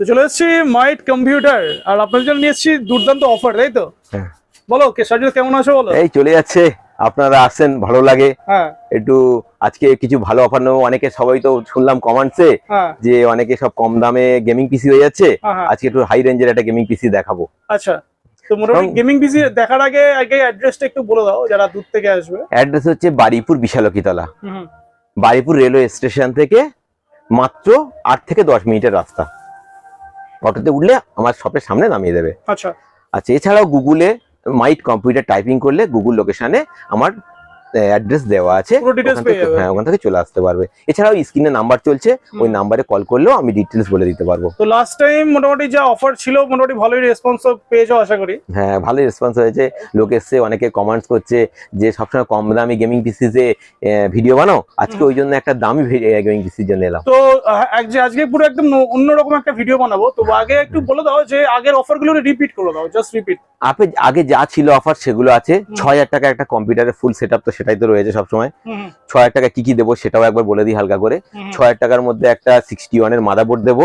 তো চলে এসেছি মাইট কম্পিউটার আর আপনাদের জন্য নিয়ে এসেছি দুর্দান্ত অফার তাই তো? হ্যাঁ। বলো কে সাজিদ কেমন আছো বলো? এই চলে যাচ্ছে আপনারা আসেন ভালো লাগে। হ্যাঁ। একটু আজকে কিছু ভালো অফার নেব অনেকে সবাই তো শুনলাম কমেন্টসে হ্যাঁ। যে অনেকে সব কম দামে গেমিং পিসি হয়ে যাচ্ছে। আজকে একটু হাই রেঞ্জের একটা গেমিং পিসি দেখাবো। আচ্ছা তো মোটামুটি গেমিং পিসি দেখার আগে আগে অ্যাড্রেসটা একটু বলে দাও যারা দূর থেকে আসবে। অ্যাড্রেস হচ্ছে বারিপুর বিশালকিতলা। বারিপুর রেলওয়ে স্টেশন থেকে মাত্র আট থেকে দশ মিনিটের রাস্তা। অটোতে উঠলে আমার শপের সামনে নামিয়ে দেবে। আচ্ছা। আচ্ছা এছাড়াও গুগলে মাইট কম্পিউটার টাইপিং করলে গুগল লোকেশনে আমার অ্যাড্রেস দেওয়া আছে হ্যাঁ ওখান থেকে চলে আসতে পারবে। এছাড়াও স্ক্রিনে নাম্বার চলছে ওই। নাম্বারে কল করলেও আমি ডিটেলস বলে দিতে পারব। তো লাস্ট টাইম মোটামুটি যা অফার ছিল মোটামুটি ভালোই রেসপন্স পেয়েছ আশা করি। হ্যাঁ ভালোই রেসপন্স হয়েছে। লোক এসছে অনেকে কমেন্টস করছে যে সবসময় কম দামি গেমিং পিসিতে ভিডিও বানাও। আজকে ওই জন্য একটা দামি গেমিং পিসির জন্য এলাম। তো আজকে পুরো একদম অন্যরকম একটা ভিডিও বানাবো। তো আগে একটু বলে দাও যে আগের অফারগুলো রিপিট করে দাও জাস্ট রিপিট আপে আগে যা ছিল অফার সেগুলো আছে। ছ হাজার টাকা একটা কম্পিউটারের ফুল সেট তো সেটাই তো রয়েছে সবসময়। ছ হাজার টাকা কি কি দেবো সেটাও একবার বলে দিই হালকা করে। ছ হাজার টাকার মধ্যে একটা সিক্সটি ওয়ানের মাদারবোর্ড দেবো।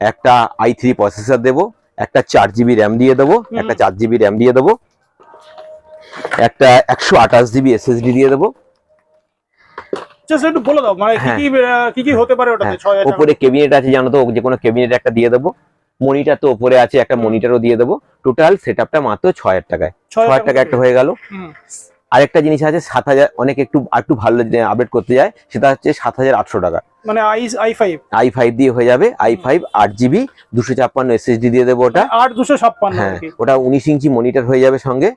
একটা আই থ্রি প্রসেসর দেবো। একটা চার জিবি র্যাম দিয়ে দেবো। একটা চার জিবি র্যাম দিয়ে দেবো। একটা একশো আঠাশ জিবি এসএসডি দিয়ে দেবো। একটু বলে দাও মানে কি হ্যাঁ। কি আহ, কি কি হতে পারে ওটাতে হ্যাঁ, ক্যাবিনেট আছে জানো তো? যে কোনো ক্যাবিনেট একটা দিয়ে দেবো। মনিটার তো ওপরে আছে একটা হুম। মনিটরও দিয়ে দেবো। টোটাল সেট আপটা মাত্র ছ হাজার টাকায়। ছ ছয় হাজার টাকা একটা হয়ে গেল। আরেকটা জিনিস আছে সাত হাজার অনেক একটু একটু ভালো আপডেট করতে যায় সেটা হচ্ছে সাত হাজার আটশো টাকা। মানে I I five I five দিয়ে হয়ে যাবে আই ফাইভ আট জিবি দুশো ছাপ্পান্ন এসএসডি দিয়ে দেবো ওটা। আট দুশো ছাপ্পান্ন হ্যাঁ ওটা উনিশ ইঞ্চি মনিটর হয়ে যাবে সঙ্গে।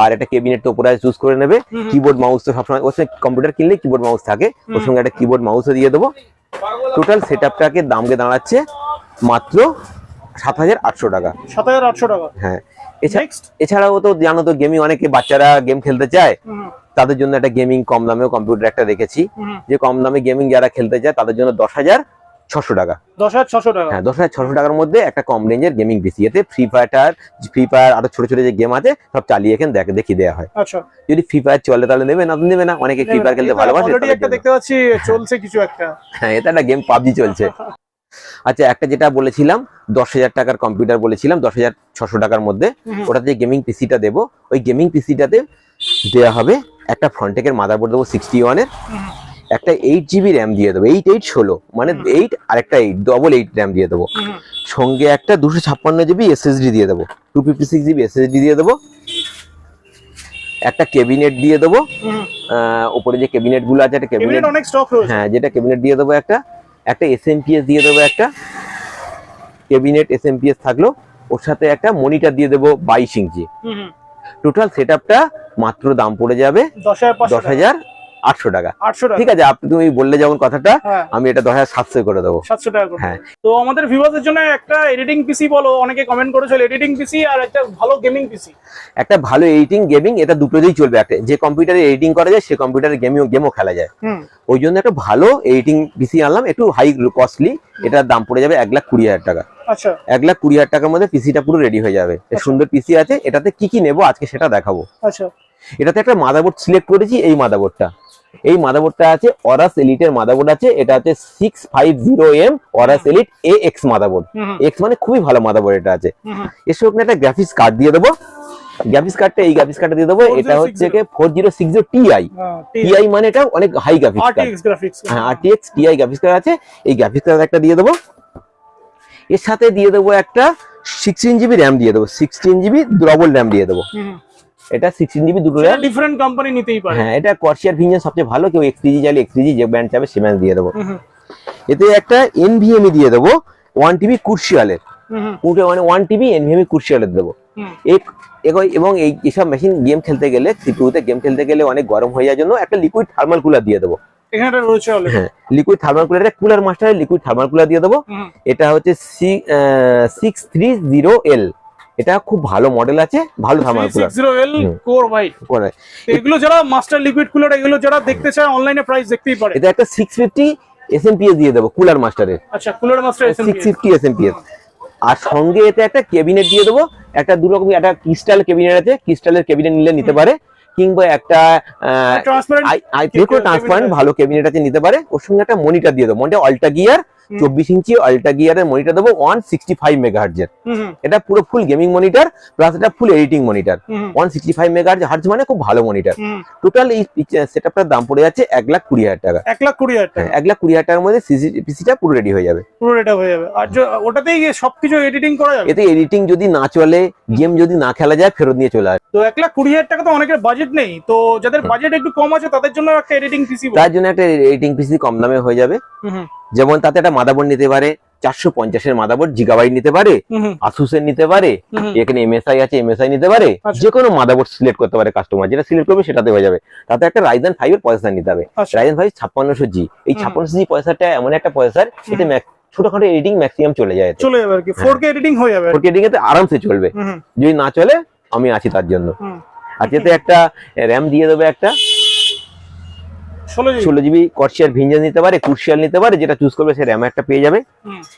আর একটা ক্যাবিনেট তো উপরে চুজ করে নেবে। কিবোর্ড মাউস তো সবসময় ওর সঙ্গে কম্পিউটার কিনলে কিবোর্ড মাউস থাকে। ওর সঙ্গে একটা কিবোর্ড মাউসও দিয়ে দেবো। টোটাল সেট আপটাকে দামকে দাঁড়াচ্ছে মাত্র সাত হাজার আটশো টাকা। সাত হাজার আটশো টাকা। হ্যাঁ। এছাড়াও তো জানো তো গেমিং অনেকে বাচ্চারা গেম খেলতে চায়। তাদের জন্য একটা গেমিং কম দামেও কম্পিউটার একটা রেখেছি। যে কম দামে গেমিং যারা খেলতে চায় তাদের জন্য দশ হাজার ছশো টাকা। দশ হাজার ছশো টাকা। হ্যাঁ দশ হাজার ছশো টাকার মধ্যে একটা কম রেঞ্জের গেমিং পিসি এতে ফ্রি ফায়ার ফ্রি ফায়ার আরও ছোট ছোট যে গেম আছে সব চালিয়ে এখানে দেখ দেখিয়ে দেওয়া হয়। আচ্ছা। যদি ফ্রি ফায়ার চলে তাহলে নেবে না নেবে না। অনেকে ফ্রি ফায়ার খেলতে ভালোবাসে। দেখতে পাচ্ছি চলছে কিছু একটা। হ্যাঁ এটা একটা গেম পাবজি চলছে। আচ্ছা একটা যেটা বলেছিলাম দশ হাজার টাকার কম্পিউটার বলেছিলাম দশ হাজার ছশো টাকার মধ্যে ওটাতে গেমিং পিসিটা দেবো। ওই গেমিং পিসিটাতে দেওয়া হবে একটা ফ্রন্টেকের মাদারবোর্ড দেবো সিক্সটি ওয়ানের একটা এইট জিবি র্যাম দিয়ে দেবো এইট এইট ষোলো। মানে এইট আর একটা এইট ডবল এইট র্যাম দিয়ে দেবো। সঙ্গে একটা দুশো ছাপ্পান্ন জিবি এসএসডি দিয়ে দেবো। Two fifty six GB SSD দিয়ে দেবো। একটা কেবিনেট দিয়ে দেবো। ওপরে যে কেবিনেটগুলো আছে একটা কেবিনেট অনেক স্টক হ্যাঁ যেটা কেবিনেট দিয়ে দেবো একটা। একটা এসএমপিএস দিয়ে দেবো একটা কেবিনেট এসএমপিএস থাকল ওর সাথে একটা মনিটার দিয়ে দেবো বাইশ ইঞ্চি। টোটাল সেট মাত্র দাম পড়ে যাবে দশ হাজার আটশো টাকা। আটশো ঠিক আছে আপনি তুমি বললে যেমন কথাটা হ্যাঁ। আমি এটা দশ হাজার সাতশো করে দেবো। সাতশো টাকা হ্যাঁ। তো আমাদের ভিউয়ারদের জন্য একটা এডিটিং পিসি বলো অনেকে কমেন্ট করেছিল এডিটিং পিসি আর একটা ভালো গেমিং পিসি একটা ভালো এডিটিং গেমিং এটা দুটোতেই চলবে। একটা যে কম্পিউটারে এডিটিং করা যায় সে কম্পিউটারে গেমিং গেমও খেলা যায়। হুম। ওই জন্য একটা ভালো এডিটিং পিসি আনলাম একটু হাই কস্টলি এটার দাম পড়ে যাবে এক লাখ কুড়ি হাজার টাকা। আচ্ছা। এক লাখ কুড়ি হাজার টাকার মধ্যে পিসিটা পুরো রেডি হয়ে যাবে। এর সুন্দর পিসি আছে এটাতে কি কি নেব আজকে সেটা দেখাবো। আচ্ছা। এটাতে একটা মাদারবোর্ড সিলেক্ট করেছি এই মাদারবোর্ডটা এই মাদাবোর্ডটা আছে অরাস এলিটের মাদাবোর্ড আছে এটা হচ্ছে six five zero M Aorus elite A X hmm, X মানে খুবই ভালো মাদারবোর্ড এটা আছে। এর সঙ্গে একটা গ্রাফিক্স কার্ড দিয়ে দেবো। গ্রাফিক্স কার্ডটা এই গ্রাফিক্স কার্ডটা দিয়ে দেবো। এটা 4060 হচ্ছে four zero six zero Ti Ti মানে এটা অনেক হাই গ্রাফিক্স কার্ড হ্যাঁ আরটিএক্স টিআই গ্রাফিক্স কার্ড আছে। এই গ্রাফিক্স কার্ড একটা দিয়ে দেবো। এর সাথে দিয়ে দেবো একটা সিক্সটিন জিবি র্যাম দিয়ে দেবো। সিক্সটিন জিবি ডবল র্যাম দিয়ে দেবো। এটা সিক্সটিন জিবি দুটো র্যাম ডিফারেন্ট কোম্পানি নিতেই পারে। হ্যাঁ এটা কর্সিয়ার ভিঞ্জন সবচেয়ে ভালো। কেউ এক্সটিজি চাইলে এক্সটিজি যে ব্র্যান্ড চাবে সে ব্র্যান্ড দিয়ে দেবো। এতে একটা এনভিএমই দিয়ে দেবো। ওয়ান টিবি কুর্সিয়ালের কুটে মানে ওয়ান টিবি এনভিএমই কুর্সিয়ালের দেবো। এবং এই এসব মেশিন গেম খেলতে গেলে সিপিউতে গেম খেলতে গেলে অনেক গরম হয়ে যাওয়ার জন্য একটা লিকুইড থার্মাল কুলার দিয়ে দেবো। এখানে রয়েছে হ্যাঁ লিকুইড থার্মাল কুলার একটা কুলার মাস্টারের লিকুইড থার্মাল কুলার দিয়ে দেবো। এটা হচ্ছে সিক্স থ্রি জিরো এল এটা খুব ভালো মডেল আছে ভালো থার্মাল কুলার জিরো এল হুম। কোর ভাই। তো এগুলো যারা মাস্টার লিকুইড কুলার এগুলো যারা দেখতে চায় অনলাইনে প্রাইস দেখতেই পারে। এটা একটা সিক্স ফিফটি এসএমপিএস দিয়ে দেবো কুলার মাস্টারের আচ্ছা cooler master SMP six fifty SMPS আর সঙ্গে এতে একটা ক্যাবিনেট দিয়ে দেবো একটা দু রকম একটা ক্রিস্টাল ক্যাবিনেট আছে ক্রিস্টালের ক্যাবিনেট নিলে নিতে পারে কিংবা একটা ট্রান্সপারেন্ট ভালো ক্যাবিনেট আছে নিতে পারে। ওর সঙ্গে একটা মনিটর দিয়ে দেবো মনিটর অল্টা গিয়ার। চব্বিশ ইঞ্চি আল্ট্রা গিয়ারের মনিটর দেবো ওয়ান সিক্সটি ফাইভ মেগাহার্জের এটা পুরো ফুল গেমিং মনিটর প্লাস এটা full editing monitor one sixty five megahertz hertz মানে খুব ভালো মনিটর টোটাল এই সেটআপটার দাম পড়ে যাচ্ছে এক লাখ কুড়ি হাজার টাকা। এক লাখ কুড়ি হাজার টাকা। হ্যাঁ, এক লাখ কুড়ি হাজার টাকার মধ্যে পিসিটা পুরো রেডি হয়ে যাবে। পুরো এটা হয়ে যাবে। আর ওটাতেই সবকিছু এডিটিং করা যাবে? এতে এডিটিং যদি না চলে গেম যদি না খেলা যায় ফেরত নিয়ে চলে আসে তো এক লাখ কুড়ি হাজার টাকা তো অনেকের বাজেট নেই। তো যাদের বাজেট একটু কম আছে তাদের জন্য একটা এডিটিং পিসি তার জন্য একটা এডিটিং পিসি কম দামে হয়ে যাবে। যেমন তাতে একটা মাদাবোর্ড নিতে পারে চারশো পঞ্চাশের মাদাবোর্ড জিগাবাইট নিতে পারে আসুসের নিতে পারে এখানে এমএসআই আছে এমএসআই নিতে পারে আচ্ছা। যে কোনো মাদাবোর্ড সিলেক্ট করতে পারে কাস্টমার যেটা সিলেক্ট করবে সেটাতে হয়ে যাবে। তাতে একটা রাইজেন ফাইভ এর পয়সা নিতে হবে। আচ্ছা। রাইজেন ফাইভ ছাপ্পান্নশো জি এই। ছাপ্পান্নশো জি পয়সাটা এমন একটা পয়সার এতে ছোটখাটো এডিটিং ম্যাক্সিমাম চলে যায় চলে যাবে আর কি। ফোর কে এডিটিং হয়ে যাবে। আর কি। ফোরকে এডিটিং এতে আরামসে চলবে যদি না চলে আমি আছি তার জন্য। আর যেতে একটা র্যাম দিয়ে দেবে একটা ষোলো জিবি কর্সিয়ার ভিঞ্জেন নিতে পারে কুর্সিয়াল নিতে পারে যেটা চুজ করবে সে র্যাম একটা পেয়ে যাবে।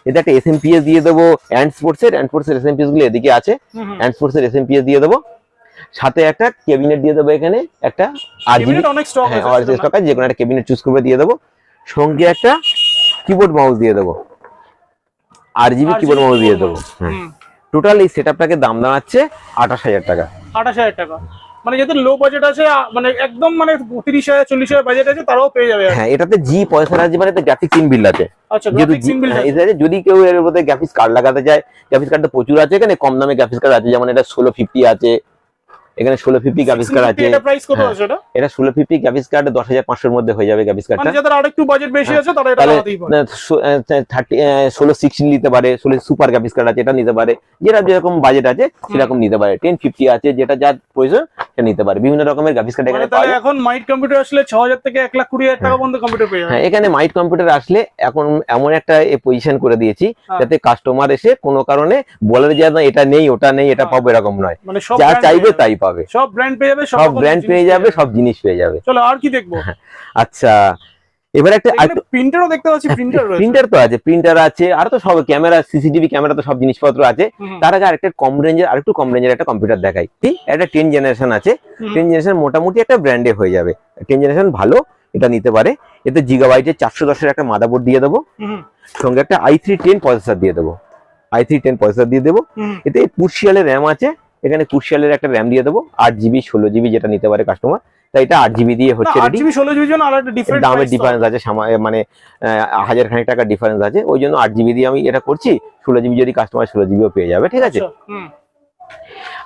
এতে একটা এসএমপিএস দিয়ে দেবো অ্যান্ড স্পোর্টস এর অ্যান্ড স্পোর্টস এর এসএমপিএসগুলো এদিকে আছে। অ্যান্ড স্পোর্টস এর এসএমপিএস দিয়ে দেবো। সাথে একটা কেবিনেট দিয়ে দেবো এখানে একটা আর জিবি অনেক স্টক আছে আর সেটা স্টক আছে যে কোনো একটা কেবিনেট চুজ করবে দিয়ে দেবো। সঙ্গে একটা কিবোর্ড মাউস দিয়ে দেবো। আর জিবি কিবোর্ড মাউস দিয়ে দেবো। টোটাল এই সেটআপটাকে দাম দাঁড়াচ্ছে আঠাশ হাজার টাকা। আঠাশ হাজার টাকা। মানে যাদের লো বাজেট আছে মানে একদম মানে তিরিশ হাজার চল্লিশ হাজার বাজেট আছে তারাও পেয়ে যাবে হ্যাঁ এটাতে জি পয়সা আছে মানে গ্রাফিক্স আছে। আচ্ছা যেহেতু গ্রাফিক্স হ্যাঁ, এতে আছে, যদি কেউ এর মধ্যে গ্রাফিক্স কার্ড লাগাতে চায় গ্রাফিক্স কার্ড তো প্রচুর আছে এখানে কম দামে গ্রাফিক্স কার্ড আছে যেমন এটা ষোলো ফিফটি আছে এখানে ষোলো ফিফটি গ্রাফিক্স কার্ড আছে। এটা হ্যাঁ। ষোলো ফিফটি গ্রাফিক্স কার্ড দশ হাজার পাঁচশোর মধ্যে হয়ে যাবে মানে কার্ডটা আরেকটু বাজেট বেশি আছে তাহলে থার্টি ষোলো সিক্সটিন নিতে পারে ষোলো সুপার গ্রাফিক্স কার্ড আছে এটা নিতে পারে। যেটা যেরকম বাজেট আছে সেরকম নিতে পারে। টেন ফিফটি আছে যেটা যার প্রয়োজন সেটা নিতে পারে। বিভিন্ন রকমের গ্রাফিক্স কার্ড মানে এখানে। এখন মাইট কম্পিউটার আসলে ছ হাজার থেকে এক লাখ কুড়ি হাজার টাকা পর্যন্ত কম্পিউটার পেয়ে যাবে। হ্যাঁ এখানে মাইট কম্পিউটার আসলে এখন এমন একটা পজিশন করে দিয়েছি হ্যাঁ। যাতে কাস্টমার এসে কোনো কারণে বলে যে না এটা নেই ওটা নেই এটা হ্যাঁ। পাবো এরকম নয়। মানে যা চাইবে তাই পাবে। সব ব্র্যান্ড পেয়ে যাবে সব ব্র্যান্ড পেয়ে যাবে সব জিনিস পেয়ে যাবে। চলো আর কি দেখব? আচ্ছা এবার একটা প্রিন্টারও দেখতে পাচ্ছি প্রিন্টার প্রিন্টার তো আছে প্রিন্টার আছে আর তো সব ক্যামেরা সিসিটিভি ক্যামেরা তো সব জিনিসপত্র আছে। তার আগে আরেকটা কম রেঞ্জের আরেকটু কম রেঞ্জের একটা কম্পিউটার দেখাই। ঠিক একটা টেন জেনারেশন আছে। টেন জেনারেশন মোটামুটি একটা ব্র্যান্ডে হয়ে যাবে। টেন জেনারেশন ভালো এটা নিতে পারে। এতে জিগাবাইটের চারশো দশের একটা মাদাবোর্ড দিয়ে দেবো। সঙ্গে একটা আই থ্রি টেন প্রসেসর দিয়ে দেবো। আই থ্রি টেন প্রসেসর দিয়ে দেবো। এতে কুর্সিয়ালের র্যাম আছে। এখানে কুশিয়ালের একটা র্যাম দিয়ে দেবো আট জিবি ষোলো জিবি যেটা নিতে পারে কাস্টমার তাই এটা আট জিবি দিয়ে হচ্ছে দামের ডিফারেন্স আছে মানে হাজার খানিক টাকার ডিফারেন্স আছে। ওই জন্য আট জিবি দিয়ে আমি এটা করছি ষোলো জিবি যদি কাস্টমার ষোলো জিবিও পেয়ে যাবে ঠিক আছে?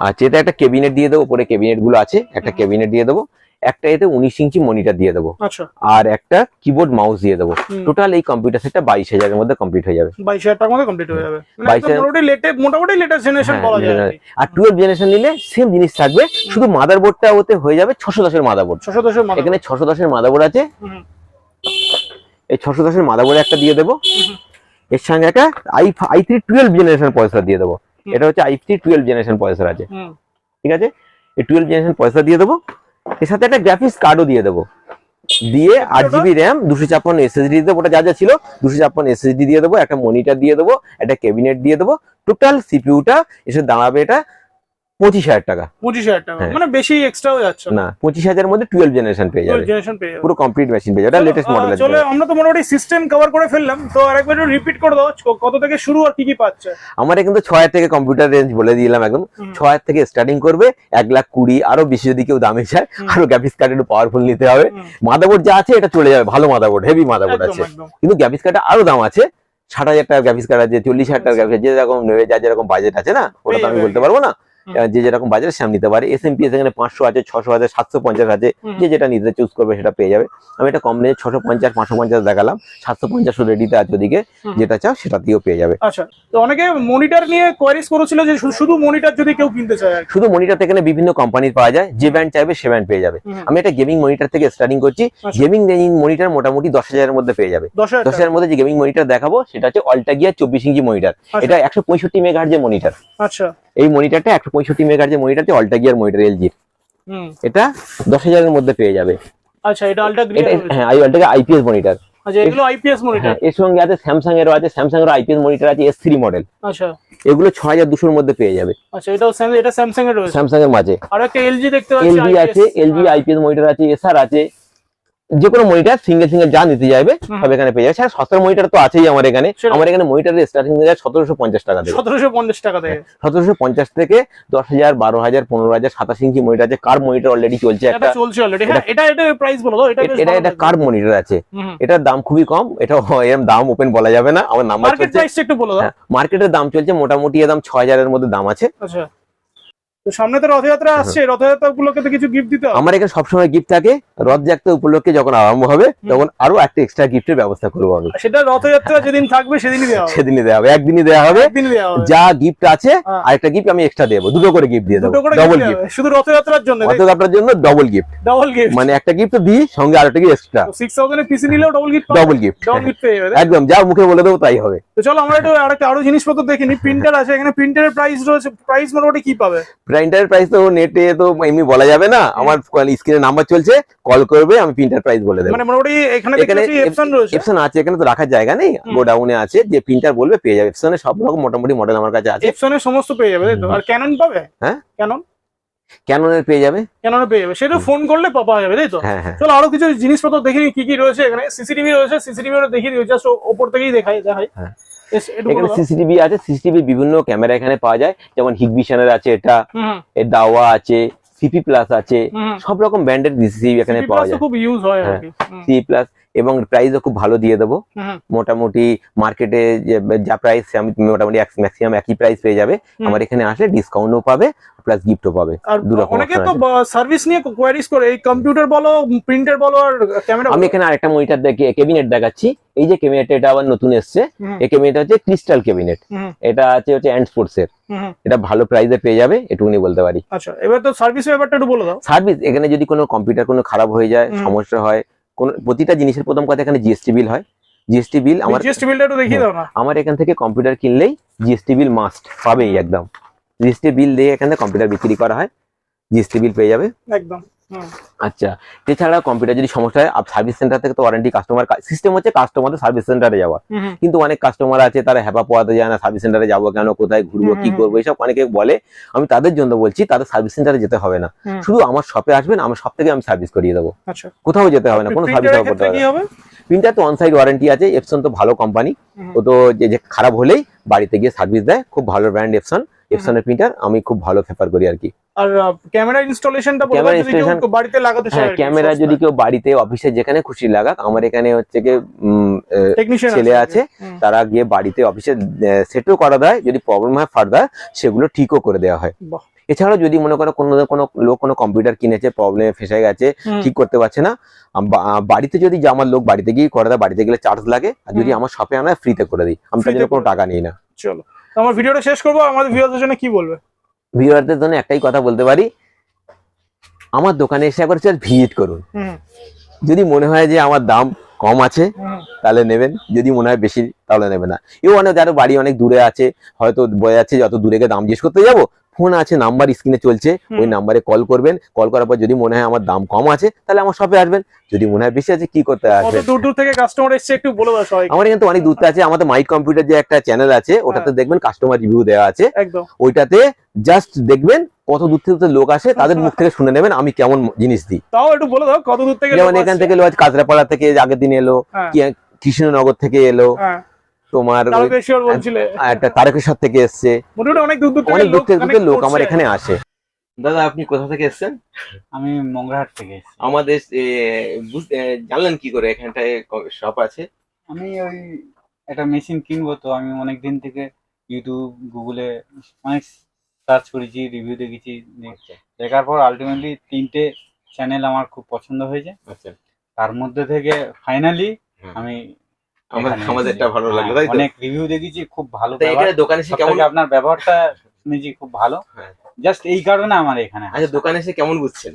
আচ্ছা এটা একটা কেবিনেট দিয়ে দেবো উপরে কেবিনেটগুলো আছে একটা। কেবিনেট দিয়ে দেবো। একটা এতে উনিশ ইঞ্চি মনিটর দিয়ে দেবো। আচ্ছা। আর একটা কিবোর্ড মাউস দিয়ে দেবো। টোটাল এই কম্পিউটার সেটটা বাইশ হাজারের মধ্যে কমপ্লিট হয়ে যাবে। বাইশ হাজার টাকার মধ্যে কমপ্লিট হয়ে যাবে। মানে 22 একদম মোটামুটি লেটেস্ট জেনারেশন হ্যাঁ, বলা যায় আর টুয়েলভ জেনারেশন নিলে সেম জিনিস থাকবে। শুধু মাদারবোর্ডটা ওতে হয়ে যাবে ছশো দশের মাদারবোর্ড ছশো দশের এখানে ছশো দশের মাদারবোর্ড আছে। এই ছশো দশের মাদারবোর্ড একটা দিয়ে দেবো। এর সঙ্গে একটা I I three twelve generation পয়সা দিয়ে দেবো। এটা হচ্ছে আই থ্রি টুয়েলভ জেনারেশন পয়সা আছে। ঠিক আছে? এই টুয়েলভ জেনারেশন পয়সা দিয়ে দেবো। এর সাথে একটা গ্রাফিক্স কার্ডও দিয়ে দেবো। দিয়ে আট জিবি র্যাম দুশো ছাপ্পান্ন এসএসডি দেবো। ওটা যা যা ছিল, দুশো ছাপ্পান্ন এসএসডি দিয়ে দেবো, একটা মনিটর দিয়ে দেবো, একটা ক্যাবিনেট দিয়ে দেবো। টোটাল সিপিউটা এসে দাঁড়াবে এটা পঁচিশ হাজার টাকা। পঁচিশ হাজার টাকা। হ্যাঁ। মানে বেশি এক্সট্রাও যাচ্ছে। না পঁচিশ হাজারের মধ্যে টুয়েলভ জেনারেশন পেয়ে যাবে। জেনারেশন পেয়ে যাবে। পুরো কমপ্লিট মেশিন পেয়ে যাবে। এটা লেটেস্ট মডেল চলো আমরা তো মোটামুটি সিস্টেম কভার করে ফেললাম। তো আরেকবার একটু রিপিট করে দাও কত থেকে শুরু আর কি কি পাচ্ছে? আমার কিন্তু ছয় থেকে কম্পিউটার রেঞ্জ বলে দিলাম একদম। ছয় থেকে স্টার্টিং করবে এক লাখ কুড়ি আরও বেশি যদি কেউ দামে চায়। আরও গ্রাফিক্স কার্ড একটু পাওয়ারফুল নিতে হবে। মাদাবোর্ড যা আছে এটা চলে যাবে ভালো মাদাবোর্ড হেভি মাদাবোর্ড আছে। কিন্তু গ্রাফিক্স কার্ডে আরও দাম আছে। ষাট হাজার টাকার গ্রাফিক্স কার্ড আছে চল্লিশ হাজার টাকার গ্রাফিক্স যেরকম নেবে যার যেরকম বাজেট আছে না ওটা তো আমি বলতে পারব না। যে যেরকম বাজেট সেম নিতে পারে। এস এম পি এখানে পাঁচশো আছে ছশো আছে সাতশো পঞ্চাশ আছে। যে যেটা নিতে চুজ করবে সেটা পেয়ে যাবে। আমি এটা কম রেঞ্জ ছশো পঞ্চাশ পাঁচশো পঞ্চাশ দেখালাম। সাতশো পঞ্চাশ রেডিতে আছে ওদিকে। যেটা চাও সেটা দিয়েও পেয়ে যাবে। আচ্ছা তো অনেকে মনিটর নিয়ে কোয়ারিজ করেছিল যে শুধু মনিটর যদি কেউ কিনতে চায়। শুধু মনিটর এখানে বিভিন্ন কোম্পানির পাওয়া যায়। যে ব্যান্ড চাইবে সে ব্যান্ড পেয়ে যাবে। আমি একটা গেমিং মনিটর থেকে স্টার্টিং করছি। আচ্ছা। গেমিং মনিটর মোটামুটি দশ হাজারের মধ্যে পেয়ে যাবে। দশ হাজার হাজারের মধ্যে যে গেমিং মনিটর দেখাবো সেটা হচ্ছে অল্টা গিয়ার চব্বিশ ইঞ্চি মনিটর আচ্ছা। এটা একশো পঁয়ষট্টি মেগাহার্জের মনিটর আচ্ছা। এই মনিটরটা একশো পঁয়ষট্টি মেগাহার্জের monitor Ultra Gear monitor LG হুম। এটা দশ হাজারের মধ্যে পেয়ে যাবে। আচ্ছা এটা হ্যাঁ অল্টা আইপিএস মনিটর। আচ্ছা হ্যাঁ এর সঙ্গে আছে স্যামসাং আছে স্যামসাং এর আইপিএস মনিটর আছে এস থ্রি মডেল আচ্ছা। এগুলো ছ হাজার দুশোর মধ্যে পেয়ে যাবে। আচ্ছা এটাও স্যাম- এটা স্যামসাং এর স্যামসাং এর মাঝে। আর একটা এলজি দেখতে পাচ্ছি এলজি আছে এলজি। আইপিএস মনিটর আছে এসআর আছে। যে কোনো মনিটর সিঙ্গেল সিঙ্গেল যা নিতে যাবে সব এখানে পেয়ে যাবে। সস্তার মনিটার তো আছেই আমার এখানে। আমার এখানে মনিটরের স্টার্টিং যায় সতেরোশো পঞ্চাশ টাকা থেকে সতেরোশো পঞ্চাশ টাকা থেকে সতেরোশো পঞ্চাশ থেকে দশ হাজার বারো হাজার পনেরো হাজার সাতাশ ইঞ্চি মনিটর আছে। কার মনিটর অলরেডি চলছে এটা একটা। চলছে অলরেডি হ্যাঁ এটা এটা প্রাইস বলো এটা এটা এটা কার মনিটর আছে। এটার দাম খুবই কম। এটা এরকম দাম ওপেন বলা যাবে না। আমার নাম্বার চলছে। একটু বলে মার্কেটের দাম চলছে। মোটামুটি এর দাম ছ হাজারের মধ্যে দাম আছে। আচ্ছা। তো সামনে তো রথযাত্রা আসছে রথযাত্রা উপলক্ষে তো কিছু গিফট দিতে হবে। আমার এখানে সবসময় গিফট থাকে রথযাত্রা উপলক্ষে যখন আরম্ভ হবে তখন আরও একটা এক্সট্রা গিফটের ব্যবস্থা করব আমি। সেটা রথযাত্রা যেদিন থাকবে সেদিনই দেওয়া হবে। সেদিনই দেওয়া হবে একদিনই দেওয়া হবে। একদিনই দেওয়া হবে। যা গিফট আছে হ্যাঁ। আরেকটা গিফট আমি এক্সট্রা দেবো দুটো করে গিফট দিয়ে দেবো ডবল গিফট শুধু রথযাত্রার জন্য রথযাত্রার জন্য ডবল গিফট ডবল গিফট মানে একটা গিফট দিই সঙ্গে আরেকটা গিফট এক্সট্রা পিসি নিলেও double gift double gift double gift একদম যা মুখে বলে দেবো তাই হবে। তো চলো আমরা একটু আরেকটা আরও জিনিসপত্র দেখিনি প্রিন্টার আছে এখানে প্রিন্টারের প্রাইস রয়েছে প্রাইস মোটামুটি কি পাবে? প্রিন্টারের প্রাইস তো নেটে তো এমনি বলা যাবে না। আমার স্ক্রিনে নাম্বার চলছে কল করবে আমি প্রিন্টার প্রাইস বলে দেবো। মানে মোটামুটি এখানে এখানে এপসন রয়েছে। এপসন আছে এখানে তো রাখার জায়গা নেই। গোডাউনে আছে যে প্রিন্টার বলবে পেয়ে যাবে। এপসনের সব রকম মোটামুটি মডেল আমার কাছে আছে। এপসনের সমস্ত পেয়ে যাবে তো? আর ক্যানন পাবে? হ্যাঁ? ক্যানন ক্যাননের পেয়ে যাবে? ক্যানন পেয়ে যাবে? সেটা ফোন করলে পাওয়া যাবে তাই তো? হ্যাঁ হ্যাঁ। চলো আরও কিছু জিনিসপত্র দেখিনি কি কি রয়েছে এখানে। সিসিটিভি রয়েছে সিসিটিভি দেখিয়ে দিও জাস্ট ওপর থেকেই দেখাই দেখাই। হ্যাঁ। এখানে সিসিটিভি আছে সিসিটিভি বিভিন্ন ক্যামেরা এখানে পাওয়া যায়। যেমন আছে এটা এর দাওয়া আছে সিপি প্লাস আছে সব রকম ব্র্যান্ডের সিসিটিভি এখানে পাওয়া যায়। খুব ইউজ হয় আর হ্যাঁ। কি। হুম, সি প্লাস এবং প্রাইসও খুব ভালো দিয়ে দেবো। মোটামুটি মার্কেটে যা প্রাইস আমি মোটামুটি ম্যাক্সিমাম একই প্রাইস পেয়ে যাবে। আমার এখানে আসলে ডিসকাউন্টও পাবে প্লাস গিফটও পাবে। অনেকে তো সার্ভিস নিয়ে কোয়ারিজ করে এই কম্পিউটার বলো প্রিন্টার বলো আর ক্যামেরা আমি এখানে আরেকটা মনিটর দেখে কেবিনেট দেখাচ্ছি। এই যে কেবিনেট এটা আবার নতুন এসছে। এই কেবিনেট হচ্ছে ক্রিস্টাল কেবিনেট এটা আছে হচ্ছে অ্যান্ড স্পোর্টস এর। এটা ভালো প্রাইসে পেয়ে যাবে এটুকুনি বলতে পারি। আচ্ছা এবার তো সার্ভিস ব্যাপারটা একটু বলে দাও। সার্ভিস এখানে যদি কোনো কম্পিউটার কোনো খারাপ হয়ে যায় সমস্যা হয় কোন প্রতিটা জিনিসের প্রথম কথা এখানে জিএসটি বিল হয়। জিএসটি বিল আমার জিএসটি বিলটা একটু দেখিয়ে দাও না। আমার এখান থেকে কম্পিউটার কিনলেই জিএসটি বিল মাস্ট পাবেই একদম। জিএসটি বিল দিয়ে এখানে কম্পিউটার বিক্রি করা হয়। জিএসটি বিল পেয়ে যাবে। একদম। আচ্ছা এছাড়া কম্পিউটার যদি সমস্যা হয় সার্ভিস সেন্টার থেকে তো ওয়ারেন্টি কাস্টমার সিস্টেম হচ্ছে কাস্টমারদের সার্ভিস সেন্টারে যাওয়া। কিন্তু অনেক কাস্টমার আছে তারা হ্যাপা পোয়াতে যায় না সার্ভিস সেন্টারে যাব কেন কোথায় ঘুরবো কি করব এসব অনেকে বলে আমি তাদের জন্য বলছি তাদের সার্ভিস সেন্টারে যেতে হবে না। শুধু আমার শপে আসবেন আমার সব থেকে আমি সার্ভিস করিয়ে দেবো। আচ্ছা। কোথাও যেতে হবে না কোনো সার্ভিস করতে হবে প্রিন্টার তো অন সাইড ওয়ারেন্টি আছে এপসন তো ভালো কোম্পানি ও তো যে যে খারাপ হলেই বাড়িতে গিয়ে সার্ভিস দেয় খুব ভালো ব্র্যান্ড এপসন এপসনের প্রিন্টার আমি খুব ভালো প্রেফার করি আর কি। আর ক্যামেরা ইনস্টলেশনটা যদি কেউ বাড়িতে লাগাতে চায় ক্যামেরা যদি কেউ বাড়িতে অফিসে যেখানে খুশি লাগাক আমার এখানে হচ্ছে কি ছেলে আছে, তারা গিয়ে বাড়িতে অফিসে সেটও করা দেয় যদি প্রবলেম হয় ফার্দার সেগুলো ঠিকও করে দেওয়া হয়। এছাড়াও যদি মনে করো কোনো কোনো লোক কোনো কম্পিউটার কিনেছে প্রবলেমে ফেসে গেছে ঠিক করতে পারছে না বাড়িতে যদি যে আমার লোক বাড়িতে গিয়ে করে দেয় বাড়িতে গেলে চার্জ লাগে আর যদি আমার শপে আনা ফ্রিতে করে দিই আমি তার জন্য কোনো টাকা নিই না। চলো। তো আমার ভিডিওটা শেষ করব আমাদের ভিউয়ারদের জন্য কি বলবে? ভিউয়ারদের জন্য একটাই কথা বলতে পারি আমার দোকানে এসে একবার ভিজিট করুন। যদি মনে হয় যে আমার দাম কম আছে তাহলে নেবেন যদি মনে হয় বেশি তাহলে নেবে না। এও অনেক যারা বাড়ি অনেক দূরে আছে হয়তো বয়ে আছে যত দূরে গিয়ে দাম জিজ্ঞেস করতে যাব ফোন আছে নাম্বার স্ক্রিনে চলছে ওই নাম্বারে কল করবেন। কল করার পর যদি মনে হয় আমার দাম কম আছে তাহলে আমার শপে আসবেন। যদি মনে হয় বেশি আছে কি করতে কত আসবেন? দূর দূর থেকে কাস্টমার এসছে একটু বলে দাও সবাই আমার এখানে তো অনেক দূরতে আছে আমাদের মাইক কম্পিউটার যে একটা চ্যানেল আছে ওটাতে হ্যাঁ। দেখবেন কাস্টমার রিভিউ দেওয়া আছে। একদম। ওইটাতে জাস্ট দেখবেন কত দূর থেকে লোক আসে তাদের মুখ থেকে শুনে নেবেন আমি কেমন জিনিস দিই। তাও একটু বলে দাও কত দূর থেকে যেমন এখান থেকে লোক আছে কাঁচরাপাড়া থেকে আগের দিন এলো হ্যাঁ, কৃষ্ণনগর থেকে এলো হ্যাঁ। তোমার একটা তারকেশ্বর থেকে এসছে। অনেক দূর দূর অনেক দূর লোক থেকে লোক আমার এখানে আসে। দাদা আপনি কোথা থেকে এসেছেন? আমি মংরাহাট থেকে এসেছি। আমাদের জানলেন কি করে? এখানটায় শপ আছে। আমি ওই একটা মেশিন কিনবো তো আমি অনেক দিন থেকে ইউটিউব গুগলে অনেক সার্চ করেছি রিভিউ দেখেছি। আচ্ছা। দেখার পর আলটিমেটলি তিনটে চ্যানেল আমার খুব পছন্দ হয়েছে। আচ্ছা। তার মধ্যে থেকে ফাইনালি আমি আমার আমাদেরটা ভালো লাগল হ্যাঁ, তাই অনেক রিভিউ দেখেছি খুব ভালো এখানে দোকানে এসে কেমন আপনার ব্যবহারটা শুনেছি খুব ভালো। হ্যাঁ। জাস্ট এই কারণে আমার এখানে আচ্ছা দোকানে এসে কেমন বুঝছেন?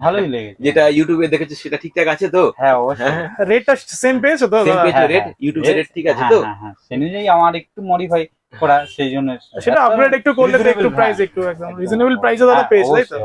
ভালোই লেগেছে। যেটা ইউটিউবে দেখেছ সেটা ঠিকঠাক আছে তো? হ্যাঁ অবশ্যই। হ্যাঁ। রেটটা সেম পেয়েছ তো সেম হ্যাঁ, রেট হ্যাঁ। ইউটিউবে রেট ঠিক আছে হ্যাঁ, তো? হ্যাঁ, হ্যাঁ। সে অনুযায়ী আমার একটু মডিফাই করা সেই জন্য সেটা আপগ্রেড একটু করলে তো একটু প্রাইস হ্যাঁ। একটু একদম রিজনেবল প্রাইসে দাদা হ্যাঁ, পেয়েছ তাই তো।